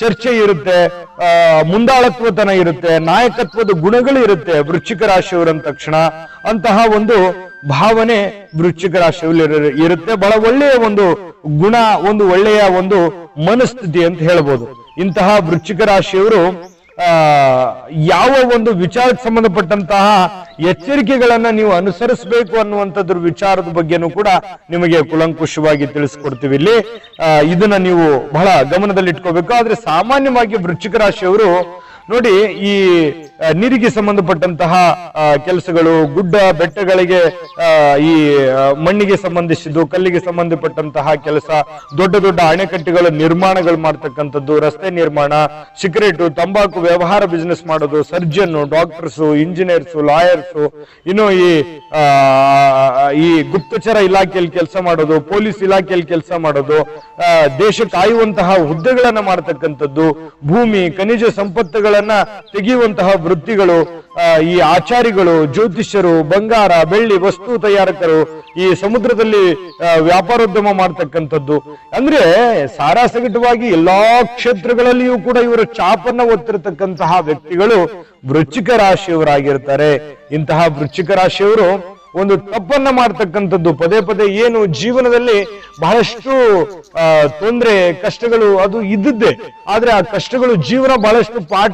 ಚರ್ಚೆ ಇರುತ್ತೆ ಮುಂದಾಳತ್ವತನ ಇರುತ್ತೆ, ನಾಯಕತ್ವದ ಗುಣಗಳು ಇರುತ್ತೆ ವೃಶ್ಚಿಕ ರಾಶಿಯವರ ತಕ್ಷಣ, ಅಂತಹ ಒಂದು ಭಾವನೆ ವೃಶ್ಚಿಕ ರಾಶಿಯಲ್ಲಿ ಇರುತ್ತೆ. ಬಹಳ ಒಳ್ಳೆಯ ಒಂದು ಗುಣ, ಒಂದು ಒಳ್ಳೆಯ ಒಂದು ಮನಸ್ಥಿತಿ ಅಂತ ಹೇಳ್ಬೋದು. ಇಂತಹ ವೃಶ್ಚಿಕ ರಾಶಿಯವರು ಯಾವ ಒಂದು ವಿಚಾರಕ್ಕೆ ಸಂಬಂಧಪಟ್ಟಂತಹ ಎಚ್ಚರಿಕೆಗಳನ್ನ ನೀವು ಅನುಸರಿಸಬೇಕು ಅನ್ನುವಂಥದ್ರ ವಿಚಾರದ ಬಗ್ಗೆನೂ ಕೂಡ ನಿಮಗೆ ಕುಲಂಕುಷವಾಗಿ ತಿಳಿಸ್ಕೊಡ್ತೀವಿ ಇಲ್ಲಿ. ಇದನ್ನ ನೀವು ಬಹಳ ಗಮನದಲ್ಲಿ ಇಟ್ಕೋಬೇಕು ಆದ್ರೆ ಸಾಮಾನ್ಯವಾಗಿ ವೃಶ್ಚಿಕ ರಾಶಿಯವರು ನೋಡಿ, ಈ ನೀರಿಗೆ ಸಂಬಂಧಪಟ್ಟಂತಹ ಕೆಲಸಗಳು, ಗುಡ್ಡ ಬೆಟ್ಟಗಳಿಗೆ ಈ ಮಣ್ಣಿಗೆ ಸಂಬಂಧಿಸಿದ್ದು, ಕಲ್ಲಿಗೆ ಸಂಬಂಧಪಟ್ಟಂತಹ ಕೆಲಸ, ದೊಡ್ಡ ದೊಡ್ಡ ಅಣೆಕಟ್ಟೆಗಳ ನಿರ್ಮಾಣಗಳು ಮಾಡ್ತಕ್ಕಂಥದ್ದು, ರಸ್ತೆ ನಿರ್ಮಾಣ, ಸಿಗರೇಟು, ತಂಬಾಕು ವ್ಯವಹಾರ ಬಿಸ್ನೆಸ್ ಮಾಡೋದು ಸರ್ಜನ್ ಡಾಕ್ಟರ್ಸು ಇಂಜಿನಿಯರ್ಸು ಲಾಯರ್ಸು ಇನ್ನು ಈ ಈ ಗುಪ್ತಚರ ಇಲಾಖೆಯಲ್ಲಿ ಕೆಲಸ ಮಾಡೋದು, ಪೊಲೀಸ್ ಇಲಾಖೆಯಲ್ಲಿ ಕೆಲಸ ಮಾಡೋದು ದೇಶ ಕಾಯುವಂತಹ ಹುದ್ದೆಗಳನ್ನ ಮಾಡ್ತಕ್ಕಂಥದ್ದು, ಭೂಮಿ, ಖನಿಜ ಸಂಪತ್ತುಗಳನ್ನ ತೆಗೆಯುವಂತಹ ವೃತ್ತಿಗಳು ಈ ಆಚಾರಿಗಳು, ಜ್ಯೋತಿಷ್ಯರು, ಬಂಗಾರ, ಬೆಳ್ಳಿ, ವಸ್ತು ತಯಾರಕರು ಈ ಸಮುದ್ರದಲ್ಲಿ ವ್ಯಾಪಾರೋದ್ಯಮ ಮಾಡ್ತಕ್ಕಂಥದ್ದು. ಅಂದ್ರೆ ಸಾರಾಸಗಟವಾಗಿ ಎಲ್ಲಾ ಕ್ಷೇತ್ರಗಳಲ್ಲಿಯೂ ಕೂಡ ಇವರ ಚಾಪನ್ನ ಒತ್ತಿರತಕ್ಕಂತಹ ವ್ಯಕ್ತಿಗಳು ವೃಶ್ಚಿಕ ರಾಶಿಯವರಾಗಿರ್ತಾರೆ. ಇಂತಹ ವೃಶ್ಚಿಕ ರಾಶಿಯವರು ಒಂದು ತಪ್ಪನ್ನ ಮಾಡ್ತಕ್ಕಂಥದ್ದು, ಪದೇ ಪದೇ ಏನು ಜೀವನದಲ್ಲಿ ಬಹಳಷ್ಟು ತೊಂದ್ರೆ, ಕಷ್ಟಗಳು ಅದು ಇದ್ದದ್ದೇ. ಆದ್ರೆ ಆ ಕಷ್ಟಗಳು ಜೀವನ ಬಹಳಷ್ಟು ಪಾಠ